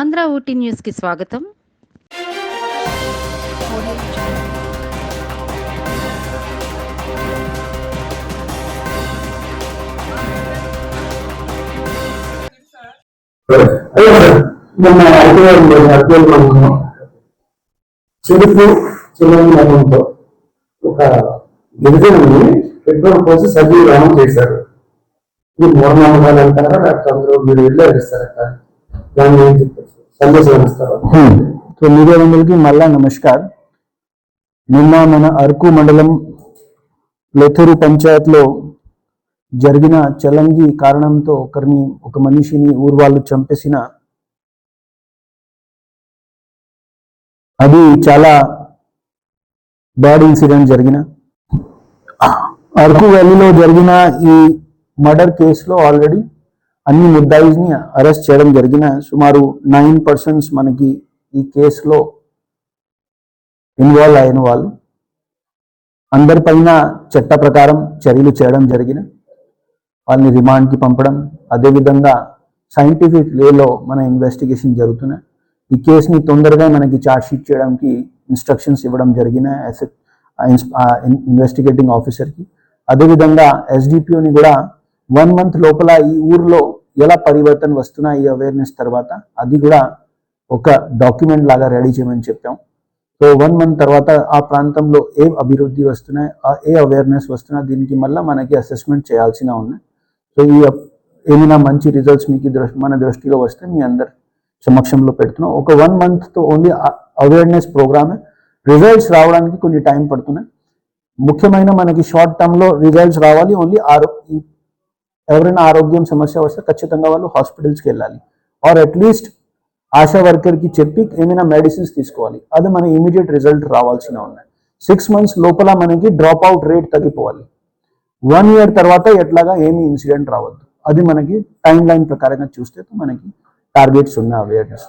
ఆంధ్ర ఊటీ న్యూస్కి స్వాగతం. మొన్న ఐటీఆర్ చెరుకు చిన్న ఒక గిరిజనుని పెట్రోల్ పోసి సజీవ రామం చేశారు. ఇది మూఢనమ్మకాలు అంటారా? లేకపోతే అందరూ మీరు వెళ్ళి సార్ దాన్ని ఏం సందేశం మీడియా మళ్ళా నమస్కార్. నిన్న మన అరకు మండలం లెథూరు పంచాయత్లో జరిగిన చలంగి కారణంతో ఒకరిని ఒక మనిషిని ఊరు వాళ్ళు చంపేసిన అది చాలా బ్యాడ్ ఇన్సిడెంట్ జరిగిన. అరకు వ్యాలీలో జరిగిన ఈ మర్డర్ కేసులో ఆల్రెడీ అన్ని ముద్దాయిని అరెస్ట్ చేయడం జరిగిన సుమారు నైన్ పర్సన్స్ మనకి ఈ కేసులో ఇన్వాల్వ్ అయిన వాళ్ళు. అందరిపైన చట్ట ప్రకారం చర్యలు చేయడం జరిగిన వాళ్ళని రిమాండ్కి పంపడం అదేవిధంగా సైంటిఫిక్ వేలో మన ఇన్వెస్టిగేషన్ జరుగుతున్నాయి ఈ కేసుని తొందరగా మనకి ఛార్జ్ షీట్ చేయడానికి ఇన్స్ట్రక్షన్స్ ఇవ్వడం జరిగిన ఇన్వెస్టిగేటింగ్ ఆఫీసర్కి. అదేవిధంగా ఎస్డిపిఓని కూడా వన్ మంత్ లోపల ఈ ఊర్లో ఎలా పరివర్తన వస్తున్నా ఈ అవేర్నెస్ తర్వాత అది కూడా ఒక డాక్యుమెంట్ లాగా రెడీ చేయమని చెప్పాం. సో వన్ మంత్ తర్వాత ఆ ప్రాంతంలో ఏ అభివృద్ధి వస్తున్నాయి ఆ ఏ అవేర్నెస్ వస్తున్నా దీనికి మళ్ళీ మనకి అసెస్మెంట్ చేయాల్సిన ఉన్నాయి సో ఈ ఏమైనా మంచి రిజల్ట్స్ మీకు దృష్టి మన దృష్టిలో వస్తే మీ అందరి సమక్షంలో పెడుతున్నాం. ఒక వన్ మంత్తో ఓన్లీ అవేర్నెస్ ప్రోగ్రామే రిజల్ట్స్ రావడానికి కొన్ని టైం పడుతున్నాయి. ముఖ్యమైన మనకి షార్ట్ టర్మ్లో రిజల్ట్స్ రావాలి. ఓన్లీ ఆరు ఈ ఎవరైనా ఆరోగ్యం సమస్య వస్తే ఖచ్చితంగా వాళ్ళు హాస్పిటల్స్కి వెళ్ళాలి. ఆర్ అట్లీస్ట్ ఆశా వర్కర్కి చెప్పి ఏమైనా మెడిసిన్స్ తీసుకోవాలి. అది మన ఇమీడియట్ రిజల్ట్ రావాల్సిన ఉన్నాయి. సిక్స్ మంత్స్ లోపల మనకి డ్రాప్ అవుట్ రేట్ తగ్గిపోవాలి. వన్ ఇయర్ తర్వాత ఎట్లాగా ఏమి ఇన్సిడెంట్ రావద్దు. అది మనకి టైం లైన్ ప్రకారంగా చూస్తే మనకి టార్గెట్స్ ఉన్నాయి అవేర్నెస్